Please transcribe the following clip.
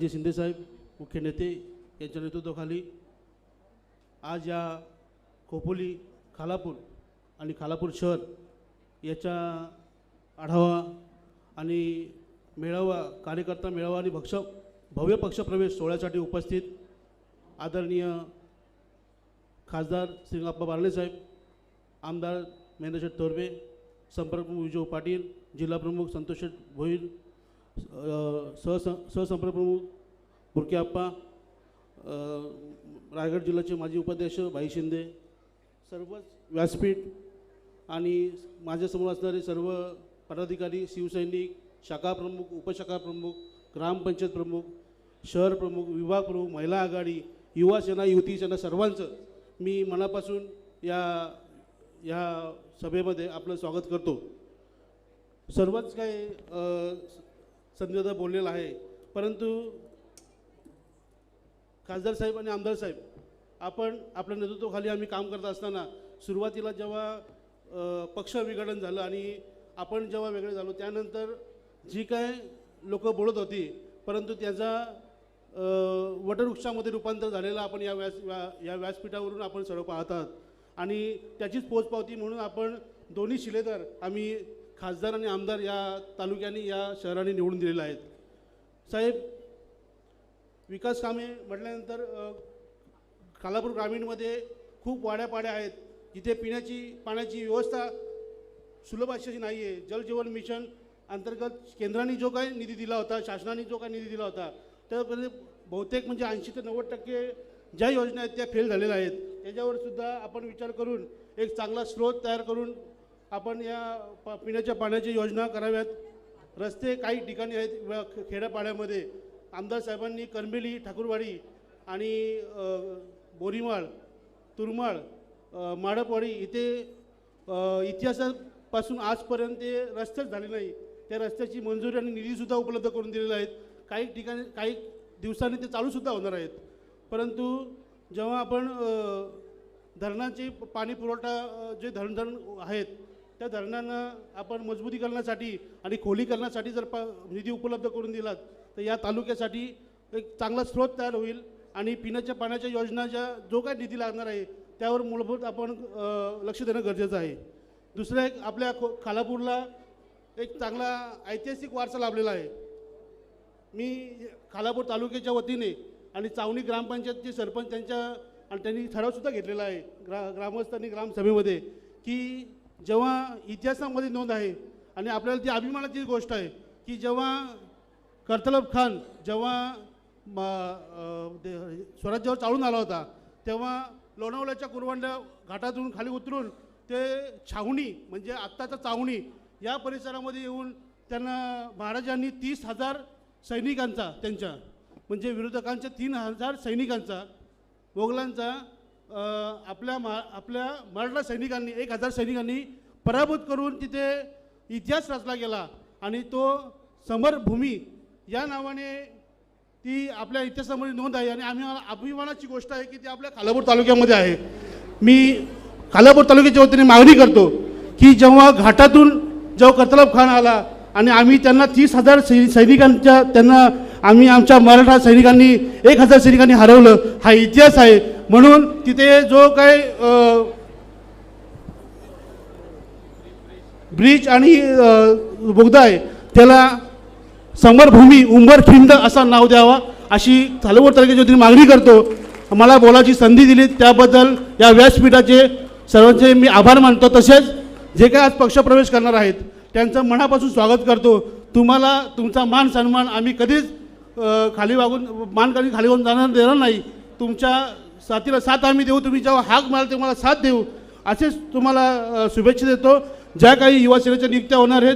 जे शिंदेसाहेब मुख्य नेते यांच्या नेतृत्वाखाली आज या खोपोली खालापूर आणि खालापूर शहर याच्या आढावा आणि मेळावा कार्यकर्ता मेळावा आणि भक्ष भव्य पक्षप्रवेश सोहळ्यासाठी उपस्थित आदरणीय खासदार श्रींगाप्पा बारणेसाहेब आमदार महेंद्रशेठ तोरबे संपर्कप्रमुख विजय पाटील जिल्हाप्रमुख संतोष भोईर सहस सहसंपर्कप्रमुख बुरके आप्पा रायगड जिल्ह्याचे माजी उपाध्यक्ष भाई शिंदे सर्वच व्यासपीठ आणि माझ्यासमोर असणारे सर्व पदाधिकारी शिवसैनिक शाखा प्रमुख उपशाखा प्रमुख ग्रामपंचायत प्रमुख शहर प्रमुख विभाग प्रमुख महिला आघाडी युवा सेना युवती सेना सर्वांचं मी मनापासून या या सभेमध्ये आपलं स्वागत करतो. सर्वच काही अ, संजयदा बोललेलं आहे. परंतु खासदार साहेब आणि आमदार साहेब आपण आपल्या नेतृत्वाखाली आम्ही काम करत असताना सुरुवातीला जेव्हा पक्ष विघटन झालं आणि आपण जेव्हा वेगळे झालो त्यानंतर जी काय लोक बोलत होती परंतु त्याचा वटवृक्षामध्ये रूपांतर झालेलं आपण या व्यास व्या- या व्यासपीठावरून आपण सर्व पाहतात. आणि त्याचीच पोचपावती म्हणून आपण दोन्ही शिलेदार आम्ही खासदार आणि आमदार या तालुक्यांनी या शहराने निवडून दिलेले आहेत. साहेब विकास कामे म्हटल्यानंतर खालापूर ग्रामीणमध्ये खूप वाड्यापाड्या आहेत. जिथे पिण्याची पाण्याची व्यवस्था सुलभ अशी नाही आहे जलजीवन मिशन अंतर्गत केंद्राने जो काही निधी दिला होता शासनाने जो काही निधी दिला होता त्यामध्ये बहुतेक म्हणजे ऐंशी ते नव्वद टक्के ज्या योजना आहेत त्या फेल झालेल्या आहेत. त्याच्यावर सुद्धा आपण विचार करून एक चांगला स्रोत तयार करून आपण या प पिण्याच्या पाण्याची योजना कराव्यात. रस्ते काही ठिकाणी आहेत खेड्यापाड्यामध्ये. आमदार साहेबांनी करंबेली ठाकूरवाडी आणि बोरीमाळ तुरमाळ माडपवाडी इथे इतिहासापासून आजपर्यंत ते रस्तेच झाले नाही. त्या रस्त्याची मंजुरी आणि निधीसुद्धा उपलब्ध करून दिलेला आहेत. काही ठिकाणी काही दिवसांनी ते चालूसुद्धा होणार आहेत. परंतु जेव्हा आपण धरणाची धरणाचे पाणी पुरवठा जे धरण धरण आहेत त्या धरणांना आपण मजबूतीकरणासाठी आणि खोलीकरणासाठी जर प निधी उपलब्ध करून दिलात तर या तालुक्यासाठी एक चांगला स्रोत तयार होईल आणि पिण्याच्या पाण्याच्या योजनाच्या जो काय निधी लागणार आहे त्यावर मूलभूत आपण लक्ष देणं गरजेचं आहे. दुसरं एक आपल्या खो खालापूरला एक चांगला ऐतिहासिक वारसा लाभलेला आहे. मी खालापूर तालुक्याच्या वतीने आणि चावणी ग्रामपंचायतचे सरपंच त्यांच्या आणि त्यांनी ठरावसुद्धा घेतलेला आहे ग्रा ग्रामस्थांनी ग्रामसभेमध्ये की जेव्हा इतिहासामध्ये नोंद आहे आणि आपल्याला ती अभिमानाची गोष्ट आहे की जेव्हा कर्तलब खान जेव्हा म- ते- स्वराज्यावर चालून आला होता तेव्हा लोणावळ्याच्या कुरवंड्या घाटातून खाली उतरून ते छावणी म्हणजे आत्ताचा चावणी या परिसरामध्ये येऊन त्यांना महाराजांनी तीस हजार सैनिकांचा त्यांच्या म्हणजे विरोधकांच्या तीन हजार सैनिकांचा मोगलांचा आपल्या मा आपल्या मराठा सैनिकांनी एक हजार सैनिकांनी पराभूत करून तिथे इतिहास रचला गेला आणि तो समरभूमी या नावाने ती आपल्या इतिहासामध्ये नोंद आहे. आणि आम्ही अभिमानाची गोष्ट आहे की ती आपल्या खालापूर तालुक्यामध्ये आहे. मी खालापूर तालुक्याच्या वतीने मागणी करतो की जेव्हा घाटातून जेव्हा कतलब खान आला आणि आम्ही त्यांना तीस हजार सै सैनिकांच्या त्यांना आम्ही आमच्या मराठा सैनिकांनी एक हजार सैनिकांनी हरवलं हा इतिहास आहे. म्हणून तिथे जो काही ब्रिज आणि बोगदा आहे त्याला समरभूमी उंबरखिंड असा नाव द्यावा अशी थालवड तालुक्याच्या वतीने मागणी करतो मला बोलायची संधी दिली त्याबद्दल या व्यासपीठाचे सर्वांचे मी आभार मानतो. तसेच जे काय आज पक्षप्रवेश करणार आहेत त्यांचं मनापासून स्वागत करतो. तुम्हाला तुमचा मान सन्मान आम्ही कधीच खाली वागून मान खाली खाली होऊन जाणार देणार नाही. तुमच्या साथीला साथ आम्ही देऊ तुम्ही जेव्हा हाक माल तेव्हा साथ देऊ. असेच तुम्हाला शुभेच्छा देतो. ज्या काही युवा सेनेच्या नियुक्त्या होणार आहेत